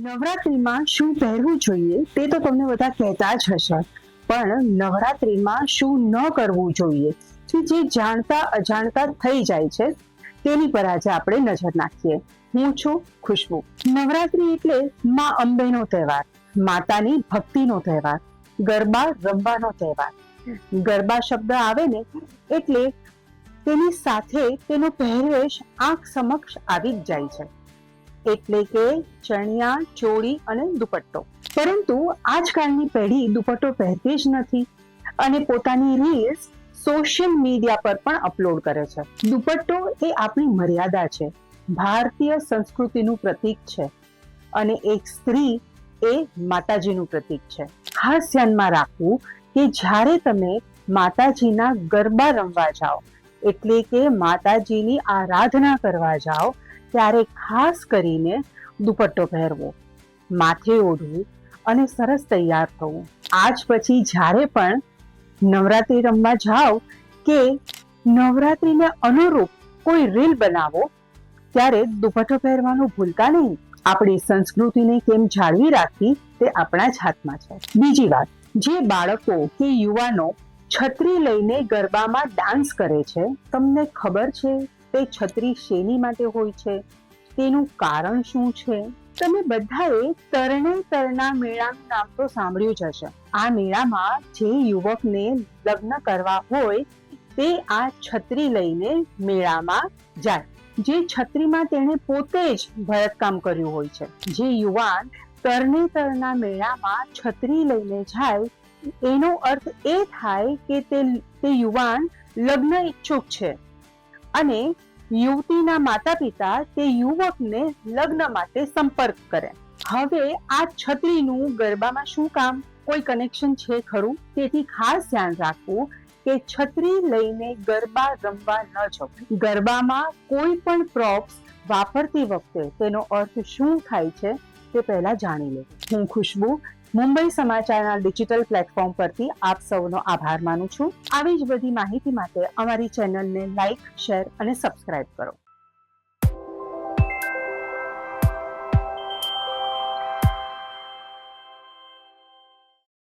નવરાત્રીમાં શું પહેરવું જોઈએ તે તો તમને બધા કહેતા જ હશે. પણ નવરાત્રિમાં શું ન કરવું જોઈએ? જે જાણતા અજાણતા થઈ જાય છે, તેની પર આજે આપણે નજર નાખીએ. હું છું ખુશ્બુ. નવરાત્રિ એટલે માં અંબેનો તહેવાર, માતાની ભક્તિનો તહેવાર, ગરબા રમવાનો તહેવાર. ગરબા શબ્દ આવે ને એટલે તેની સાથે તેનો પહેરવેશ આંખ સમક્ષ આવી જ જાય છે. એટલે કે ચણિયા, ચોળી અને દુપટ્ટો. પરંતુ આજકાલની પેઢી દુપટ્ટો પહેરતી જ નથી અને પોતાની રીલ્સ સોશિયલ મીડિયા પર પણ અપલોડ કરે છે. દુપટ્ટો એ આપણી મર્યાદા છે. ભારતીય સંસ્કૃતિનું પ્રતીક છે અને એક સ્ત્રી એ માતાજીનું પ્રતીક છે. ખાસ ધ્યાનમાં રાખવું કે જ્યારે તમે માતાજીના ગરબા રમવા જાઓ, એટલે કે માતાજીની આરાધના કરવા જાઓ ત્યારે ખાસ કરીને દુપટ્ટો પહેરવો, માથે ઓઢવું અને સરસ તૈયાર થવું. આજ પછી જ્યારે પણ નવરાત્રી રમવા જાઓ કે નવરાત્રીને અનુરૂપ કોઈ રીલ બનાવો, ત્યારે દુપટ્ટો પહેરવાનું ભૂલતા નહીં. આપણી સંસ્કૃતિને કેમ જાળવી રાખવી તે આપણા જ હાથમાં છે. બીજી વાત, જે બાળકો કે યુવાનો છત્રી લઈને ગરબામાં ડાન્સ કરે છે, તમને ખબર છે? તે છત્રી શેની માટે હોય છે? તેનું કારણ શું છે? તમે બધાએ તરણે તરના મેળાનું નામ તો સાંભળ્યું જ હશે. આ મેળામાં જે યુવકને લગ્ન કરવા હોય, તે આ છત્રી લઈને મેળામાં જાય. જે છત્રીમાં તેણે પોતે જ ભરતકામ કર્યું હોય છે. જે યુવાન તરણેતરના મેળામાં છત્રી લઈને જાય, એનો અર્થ એ થાય કે તે તે યુવાન લગ્ન ઈચ્છુક છે. અને યુવતીના માતા પિતા તે યુવકને લગ્ન માટે સંપર્ક કરે. હવે આ છત્રીનું ગરબામાં શું કામ? કોઈ કનેક્શન છે ખરું? તેથી ખાસ ધ્યાન રાખવું કે છત્રી લઈને ગરબા રમવા ન જવું. ગરબામાં કોઈ પણ પ્રોપ્સ વાપરતી વખતે તેનો અર્થ શું થાય છે? તે પહેલા જાણી લો. હું ખુશ્બુ, મુંબઈ સમાચારના ડિજિટલ પ્લેટફોર્મ પરથી આપ સૌનો આભાર માનું છું. આવી જ બધી માહિતી માટે અમારી ચેનલને લાઈક, શેર અને સબસ્ક્રાઇબ કરો.